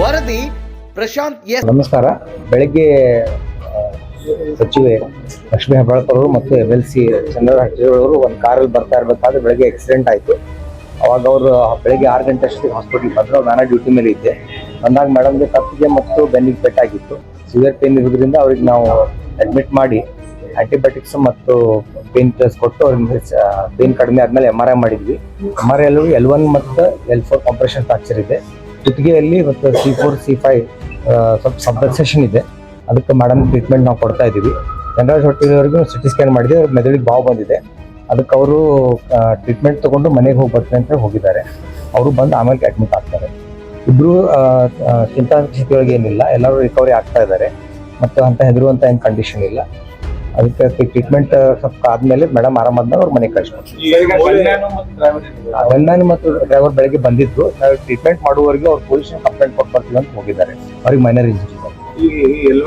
ವರದಿ ಪ್ರಶಾಂತ್ ಎಸ್. ನಮಸ್ಕಾರ. ಬೆಳಗ್ಗೆ ಸಚಿವೆ ಲಕ್ಷ್ಮೀ ಹೆಬ್ಬಾಳ್ಕರ್ ಮತ್ತು ಎಂ ಎಲ್ ಸಿ ಚಂದ್ರ ಒಂದು ಕಾರಲ್ಲಿ ಬರ್ತಾ ಇರಬೇಕಾದ್ರೆ ಬೆಳಗ್ಗೆ ಆಕ್ಸಿಡೆಂಟ್ ಆಯಿತು. ಅವಾಗ ಅವರು ಬೆಳಗ್ಗೆ ಆರು ಗಂಟೆ ಅಷ್ಟೊತ್ತಿಗೆ ಹಾಸ್ಪಿಟ್ಲಿಗೆ ಬಂದರು. ನಾನು ಡ್ಯೂಟಿ ಮೇಲೆ ಇದ್ದೆ. ಬಂದಾಗ ಮೇಡಮ್ಗೆ ಕತ್ತಿಗೆ ಮತ್ತು ಬೆನ್ನಿಗೆ ಪೆಟ್ಟಾಗಿತ್ತು ಸಿವಿಯರ್ ಪೇನ್ ಇರೋದ್ರಿಂದ ಅವ್ರಿಗೆ ನಾವು ಅಡ್ಮಿಟ್ ಮಾಡಿ ಆ್ಯಂಟಿಬಯೋಟಿಕ್ಸ್ ಮತ್ತು ಪೇನ್ ಕಿಲ್ಲರ್ಸ್ ಕೊಟ್ಟು ಅವ್ರಿಗೆ ಪೇನ್ ಕಡಿಮೆ ಆದಮೇಲೆ ಎಂ ಆರ್ ಐ ಮಾಡಿದ್ವಿ. ಎಂ ಆರ್ ಐ ಅಲ್ಲಿ ಎಲ್ ಒನ್ ಮತ್ತು ಎಲ್ ಫೋರ್ ಕಾಂಪ್ರೆಷನ್ ಫ್ರಾಕ್ಚರ್ ಇದೆ. ಕುತ್ತಿಗೆಯಲ್ಲಿ ಮತ್ತು ಸಿ ಫೋರ್ ಸಿ ಫೈವ್ ಸ್ವಲ್ಪ ಸಬ್ಸೆಷನ್ ಇದೆ. ಅದಕ್ಕೆ ಮಾಡಮ್ ಟ್ರೀಟ್ಮೆಂಟ್ ನಾವು ಕೊಡ್ತಾ ಇದ್ದೀವಿ. ಜನರಲ್ ಸಿ ಟಿ ಸ್ಕ್ಯಾನ್ ಮಾಡಿದೆ, ಅವ್ರ ಮೆದುಳಿಗೆ ಬಾವು ಬಂದಿದೆ. ಅದಕ್ಕೆ ಅವರು ಟ್ರೀಟ್ಮೆಂಟ್ ತೊಗೊಂಡು ಮನೆಗೆ ಹೋಗಿ ಬರ್ತೀನಿ ಅಂತ ಹೋಗಿದ್ದಾರೆ. ಅವರು ಬಂದು ಆಮೇಲೆ ಅಡ್ಮಿಟ್ ಆಗ್ತಾರೆ. ಇಬ್ಬರು ಚಿಂತಾ ಸ್ಥಿತಿಯೊಳಗೆ ಏನಿಲ್ಲ. ಎಲ್ಲರೂ ರಿಕವರಿ ಆಗ್ತಾ ಇದ್ದಾರೆ. ಮತ್ತು ಅಂತ ಹೆದರುವಂಥ ಏನು ಕಂಡೀಷನ್ ಇಲ್ಲ. ಅದಕ್ಕೆ ಟ್ರೀಟ್ಮೆಂಟ್ ಸ್ವಲ್ಪ ಆದ್ಮೇಲೆ ಮೇಡಮ್ ಆರಾಮಾದ್ಮೇಲೆ ಅವ್ರ ಮನೆಗೆ ಕಳಿಸ್ಕೊಡ್ತೀವಿ ಮತ್ತು ಡ್ರೈವರ್ ಬೆಳಿಗ್ಗೆ ಬಂದಿದ್ರು. ನಾವು ಟ್ರೀಟ್ಮೆಂಟ್ ಮಾಡುವವರೆಗೆ ಅವ್ರು ಪೊಲೀಸ್ ಕಂಪ್ಲೇಂಟ್ ಕೊಟ್ಟು ಬರ್ತೀವಿ ಅಂತ ಹೋಗಿದ್ದಾರೆ. ಅವ್ರಿಗೆ ಮೈನರ್ ಇಂಜುರಿ ಏನು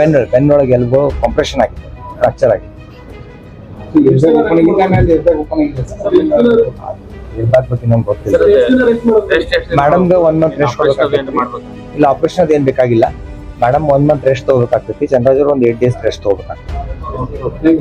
ಬೆನ್ನ ಬೆನ್ನೊಳಗೆ ಎಲ್ಬೋ ಕಂಪ್ರೆಷನ್ ಆಗಿದೆ. ಫ್ರಾಕ್ಚರ್ ಆಗಿದೆ. ಗೊತ್ತಿಲ್ಲ. ಮೇಡಮ್ಗೆ ಒನ್ ಮಂತ್ ರೆಸ್ಟ್ ಇಲ್ಲ ಆಪರೇಷನ್ ಅದೇನ್ ಬೇಕಾಗಿಲ್ಲ. ಮೇಡಮ್ ಒನ್ ಮಂತ್ ರೆಸ್ಟ್ ತಗೋಬೇಕಾಗ್ತೈತಿ. ಚಂದ್ರಾಜ್ ಒಂದು ಏಟ್ ಡೇಸ್ ರೆಸ್ಟ್ ತಗೋಬೇಕಾಗ್ತೈತಿ.